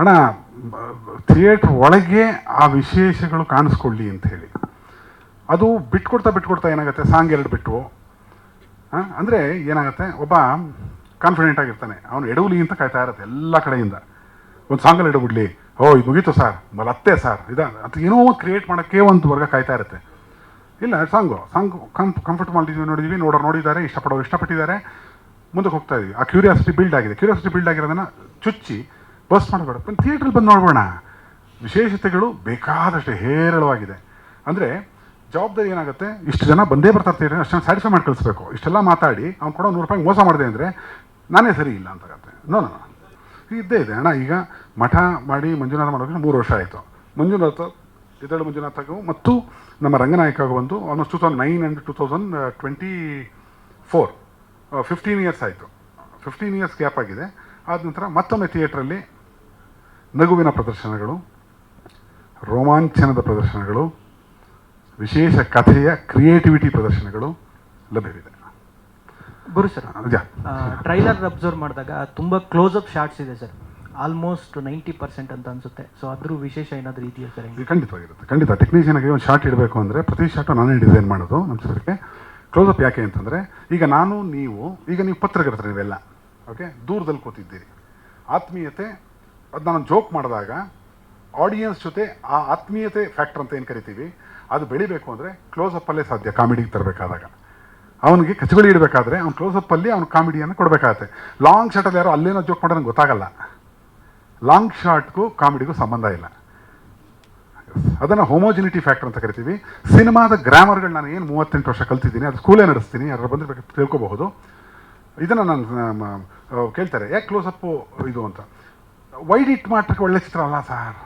ಅಣ್ಣ, ಥಿಯೇಟ್ರ್ ಒಳಗೆ ಆ ವಿಶೇಷಗಳು ಕಾಣಿಸ್ಕೊಳ್ಳಿ ಅಂತ ಹೇಳಿ. ಅದು ಬಿಟ್ಕೊಡ್ತಾ ಬಿಟ್ಕೊಡ್ತಾ ಏನಾಗುತ್ತೆ? ಸಾಂಗ್ ಎರಡು ಬಿಟ್ಟು ಅಂದರೆ ಏನಾಗುತ್ತೆ? ಒಬ್ಬ ಕಾನ್ಫಿಡೆಂಟ್ ಆಗಿರ್ತಾನೆ. ಅವನು ಎಡವಲಿ ಅಂತ ಕಾಯ್ತಾ ಇರುತ್ತೆ ಎಲ್ಲ ಕಡೆಯಿಂದ. ಒಂದು ಸಾಂಗಲ್ಲಿ ಎಡಬಿಡ್ಲಿ. ಓ, ಇದು ಮುಗೀತು ಸರ್ ಮಲತ್ತೆ ಸರ್ ಇದು, ಅದು ಏನೋ ಒಂದು ಕ್ರಿಯೇಟ್ ಮಾಡೋಕ್ಕೆ ಒಂದು ವರ್ಗ ಕಾಯ್ತಾ ಇರುತ್ತೆ. ಇಲ್ಲ, ಸಾಂಗು, ಸಾಂಗ್ ಕಂ ಕಂಫರ್ಟ್ ಮಾಡಿದ್ವಿ ನೋಡಿದ್ವಿ. ನೋಡೋರು ನೋಡಿದ್ದಾರೆ, ಇಷ್ಟಪಡೋರು ಇಷ್ಟಪಟ್ಟಿದ್ದಾರೆ. ಮುಂದಕ್ಕೆ ಹೋಗ್ತಾ ಇದೀವಿ. ಆ ಕ್ಯೂರಿಯಾಸಿಟಿ ಬಿಲ್ಡ್ ಆಗಿದೆ. ಕ್ಯೂರಿಯಾಸಿಟಿ ಬಿಲ್ಡ್ ಆಗಿರೋದನ್ನು ಚುಚ್ಚಿ ಬಸ್ ಮಾಡಬೇಡ. ಬಂದು ಥಿಯೇಟ್ರಲ್ಲಿ ಬಂದು ನೋಡ್ಬೋಣ. ವಿಶೇಷತೆಗಳು ಬೇಕಾದಷ್ಟು ಹೇರಳವಾಗಿದೆ. ಅಂದರೆ ಜವಾಬ್ದಾರಿ ಏನಾಗುತ್ತೆ? ಇಷ್ಟು ಜನ ಬಂದೇ ಬರ್ತಾರೆ ಥಿಯೇಟ್ರ್ ಜನ ಸ್ಯಾಟಿಸ್ಫೈ ಮಾಡಿ ಕಳಿಸ್ಬೇಕು. ಇಷ್ಟೆಲ್ಲ ಮಾತಾಡಿ, ಅವ್ನು ಕೊಡೋ ನೂರು ರೂಪಾಯಿ ಮೋಸ ಮಾಡಿದೆ ಅಂದರೆ ನಾನೇ ಸರಿ ಇಲ್ಲ ಅಂತಾಗತ್ತೆ ನೋ ನೋ ಇದ್ದೇ ಇದೆ. ಅಣ್ಣ, ಈಗ ಮಠ ಮಾಡಿ ಮಂಜುನಾಥ ಮಾಡೋದಕ್ಕೆ ಮೂರು ವರ್ಷ ಆಯಿತು. ಮಂಜುನಾಥ ಇದ್ದಳು ಮಂಜುನಾಥಗೂ ಮತ್ತು ನಮ್ಮ ರಂಗನಾಯಕಗೂ ಬಂದು almost two thousand nine and two thousand twenty four fifteen years ಆಯಿತು. ಫಿಫ್ಟೀನ್ ಇಯರ್ಸ್ ಗ್ಯಾಪ್ ಆಗಿದೆ. ಆದ ನಂತರ ಮತ್ತೊಮ್ಮೆ ಥಿಯೇಟ್ರಲ್ಲಿ ನಗುವಿನ ಪ್ರದರ್ಶನಗಳು ರೋಮಾಂಚನದ ಪ್ರದರ್ಶನಗಳು ವಿಶೇಷ ಕಥೆಯ ಕ್ರಿಯೇಟಿವಿಟಿ ಪ್ರದರ್ಶನಗಳು ಲಭ್ಯವಿದೆ. ಗುರು ಸರ್ ಟ್ರೈಲರ್ ಅಬ್ಸರ್ವ್ ಮಾಡಿದಾಗ ತುಂಬ ಕ್ಲೋಸ್ ಅಪ್ ಶಾರ್ಟ್ಸ್ ಇದೆ ಸರ್. ಆಲ್ಮೋಸ್ಟ್ ನೈಂಟಿ ಪರ್ಸೆಂಟ್ ಅಂತ ಅನ್ಸುತ್ತೆ. ಸೊ ಅದ್ರ ವಿಶೇಷ ಏನಾದರೂ ಇದೆಯಾ ಸರ್ ಖಂಡಿತವಾಗಿರುತ್ತೆ ಖಂಡಿತ. ಟೆಕ್ನಿಷಿಯನ್ ಆಗಿ ಒಂದು ಶಾರ್ಟ್ ಇಡಬೇಕು ಅಂದರೆ ಪ್ರತಿ ಶಾರ್ಟು ನಾನೇ ಡಿಸೈನ್ ಮಾಡೋದು ನಮ್ಮ ಕ್ಲೋಸ್ ಅಪ್ ಯಾಕೆ ಅಂತಂದರೆ ಈಗ ನಾನು ನೀವು ಈಗ ನೀವು ಪತ್ರಕರ್ತರು ನೀವೆಲ್ಲ ಓಕೆ ದೂರದಲ್ಲಿ ಕೂತಿದ್ದೀರಿ. ಆತ್ಮೀಯತೆ ಅದು ನಾನು ಜೋಕ್ ಮಾಡಿದಾಗ ಆಡಿಯನ್ಸ್ ಜೊತೆ ಆ ಆತ್ಮೀಯತೆ ಫ್ಯಾಕ್ಟರ್ ಅಂತ ಏನು ಕರಿತೀವಿ? ಅದು ಬೆಳಿಬೇಕು ಅಂದರೆ ಕ್ಲೋಸಪ್ಪಲ್ಲೇ ಸಾಧ್ಯ ಕಾಮಿಡಿಗೆ ತರಬೇಕಾದಾಗ. ಅವನಿಗೆ ಕಚಗುಳಿ ಇಡಬೇಕಾದ್ರೆ ಅವ್ನು ಕ್ಲೋಸಪ್ಪಲ್ಲಿ ಅವ್ನು ಕಾಮಿಡಿಯನ್ನು ಕೊಡಬೇಕಾಗತ್ತೆ. ಲಾಂಗ್ ಶಾರ್ಟಲ್ಲಿ ಯಾರೋ ಅಲ್ಲೇನೋ ಜೋಕ್ ಮಾಡೋದು ನಂಗೆ ಗೊತ್ತಾಗಲ್ಲ. ಲಾಂಗ್ ಶಾರ್ಟ್ಗೂ ಕಾಮಿಡಿಗೂ ಸಂಬಂಧ ಇಲ್ಲ. ಅದನ್ನು ಹೋಮೋಜಿನಿಟಿ ಫ್ಯಾಕ್ಟರ್ ಅಂತ ಕರಿತೀವಿ. ಸಿನಿಮಾದ ಗ್ರಾಮರ್ಗಳು ನಾನು ಏನು ಮೂವತ್ತೆಂಟು ವರ್ಷ ಕಲ್ತಿದ್ದೀನಿ, ಅದು ಸ್ಕೂಲೇ ನಡೆಸ್ತೀನಿ ಯಾರು ಬಂದರೆ ಬೇಕಾದ್ರೆ ತಿಳ್ಕೊಬಹುದು. ಇದನ್ನು ನಾನು ಕೇಳ್ತಾರೆ, ಯಾಕೆ ಕ್ಲೋಸಪ್ಪು ಇದು ಅಂತ? ವೈಡ್ ಇಟ್ ಮಾತ್ರಕ್ಕೆ ಒಳ್ಳೆ ಚಿತ್ರ ಅಲ್ಲ ಸರ್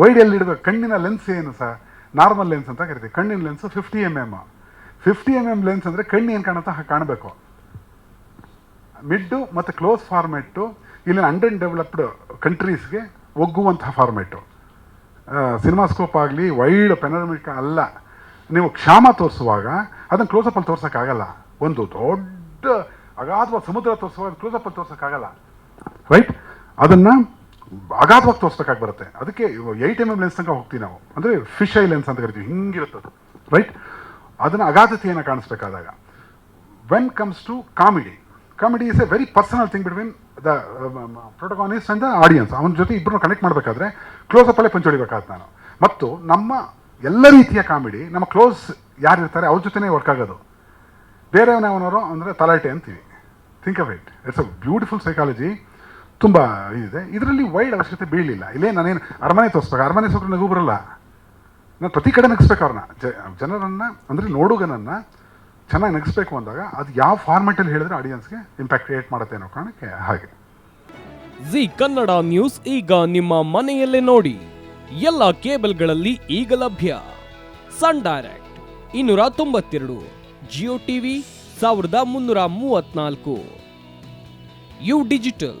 ವೈಡ್ ಎಲ್ಲಿ ಇಡಬೇಕು ಕಣ್ಣಿನ ಲೆನ್ಸ್ ಏನು ಸರ್ ನಾರ್ಮಲ್ ಲೆನ್ಸ್ ಅಂತ ಕರಿತೀವಿ. ಕಣ್ಣಿನ lens fifty M M fifty M M lens ಅಂದರೆ ಕಣ್ಣು ಏನು ಕಾಣುತ್ತೋ? ಕಾಣಬೇಕು. ಮಿಡ್ಡು ಮತ್ತು ಕ್ಲೋಸ್ ಫಾರ್ಮೆಟ್ಟು ಇಲ್ಲಿನ ಅಂಡರ್ ಡೆವಲಪ್ಡ್ ಕಂಟ್ರೀಸ್ಗೆ ಒಗ್ಗುವಂತಹ ಫಾರ್ಮೆಟ್ಟು ಸಿನಿಮಾಸ್ಕೋಪ್ ಆಗಲಿ ವೈಡ್ ಪೆನರಮಿಕ್ ಅಲ್ಲ. ನೀವು ಕ್ಷಾಮ ತೋರಿಸುವಾಗ ಅದನ್ನು ಕ್ಲೋಸಪ್ಪಲ್ಲಿ ತೋರ್ಸೋಕ್ಕಾಗಲ್ಲ. ಒಂದು ದೊಡ್ಡ ಅಗಾಧವಾದ ಸಮುದ್ರ ತೋರಿಸುವಾಗ ಕ್ಲೋಸಪ್ಪಲ್ಲಿ ತೋರ್ಸೋಕ್ಕಾಗಲ್ಲ. ರೈಟ್ ಅದನ್ನು ಅಗಾಧವಾಗಿ ತೋರಿಸ್ಬೇಕಾಗಿ ಬರುತ್ತೆ. ಅದಕ್ಕೆ ಏಯ್ಟ್ ಎಂ ಎಂ ಲೆನ್ಸ್ ತನಕ ಹೋಗ್ತೀವಿ ನಾವು. ಅಂದರೆ ಫಿಶ್ ಐ ಲೆನ್ಸ್ ಅಂತ ಕರಿತೀವಿ. ಹಿಂಗಿರುತ್ತೆ ಅದು. ರೈಟ್ ಅದನ್ನು ಅಗಾಧತೆಯನ್ನು ಕಾಣಿಸ್ಬೇಕಾದಾಗ. When comes to comedy comedy is a very personal thing between the protagonist and the audience ಅವನ ಜೊತೆ ಇಬ್ಬರನ್ನು ಕನೆಕ್ಟ್ ಮಾಡಬೇಕಾದ್ರೆ ಕ್ಲೋಸ್ ಅಪ್ ಪಂಚ್ ಹೊಡಿಬೇಕಾಗುತ್ತೆ ನಾನು. ಮತ್ತು ನಮ್ಮ ಎಲ್ಲ ರೀತಿಯ ಕಾಮಿಡಿ ನಮ್ಮ ಕ್ಲೋಸ್ ಯಾರು ಇರ್ತಾರೆ ಅವ್ರ ಜೊತೆನೇ ವರ್ಕ್ ಆಗೋದು. ಬೇರೆಯವನವನವರು ಅಂದರೆ ತಲಾಟೆ ಅಂತೀವಿ. Think of it it's a beautiful psychology ತುಂಬ ಇದಿದೆ ಇದರಲ್ಲಿ ವೈಡ್ ಅವಶ್ಯಕತೆ ಬೀಳಲಿಲ್ಲ. ಇಲ್ಲೇ ನಾನೇನು ಅರಮನೆ ತೋರಿಸ್ಬೇಕು, ಅರಮನೆ ಸ್ವಲ್ಪ ನಗು ಬರಲ್ಲ. ನಾನು ಪ್ರತಿ ಕಡೆ ನಗಿಸ್ಬೇಕು ಅವ್ರನ್ನ. ಜ, ಜನರನ್ನು, ಅಂದರೆ ನೋಡುಗನನ್ನು ಚೆನ್ನಾಗಿ ನಗಿಸ್ಬೇಕು ಅಂದಾಗ ಅದು ಯಾವ ಫಾರ್ಮೆಟಲ್ಲಿ ಹೇಳಿದ್ರೆ ಆಡಿಯನ್ಸ್ಗೆ ಇಂಪ್ಯಾಕ್ಟ್ ಕ್ರಿಯೇಟ್ ಮಾಡುತ್ತೆ ಅನ್ನೋ ಕಾರಣಕ್ಕೆ ಹಾಗೆ. ಜಿ ಕನ್ನಡ ನ್ಯೂಸ್ ಈಗ ನಿಮ್ಮ ಮನೆಯಲ್ಲೇ ನೋಡಿ. ಎಲ್ಲ ಕೇಬಲ್ಗಳಲ್ಲಿ ಈಗ ಲಭ್ಯ. ಸನ್ ಡೈರೆಕ್ಟ್ ಇನ್ನೂರ ತೊಂಬತ್ತೆರಡು ಜಿಯೋ ಟಿವಿ ಸಾವಿರದ ಮುನ್ನೂರ ಮೂವತ್ನಾಲ್ಕು. U digital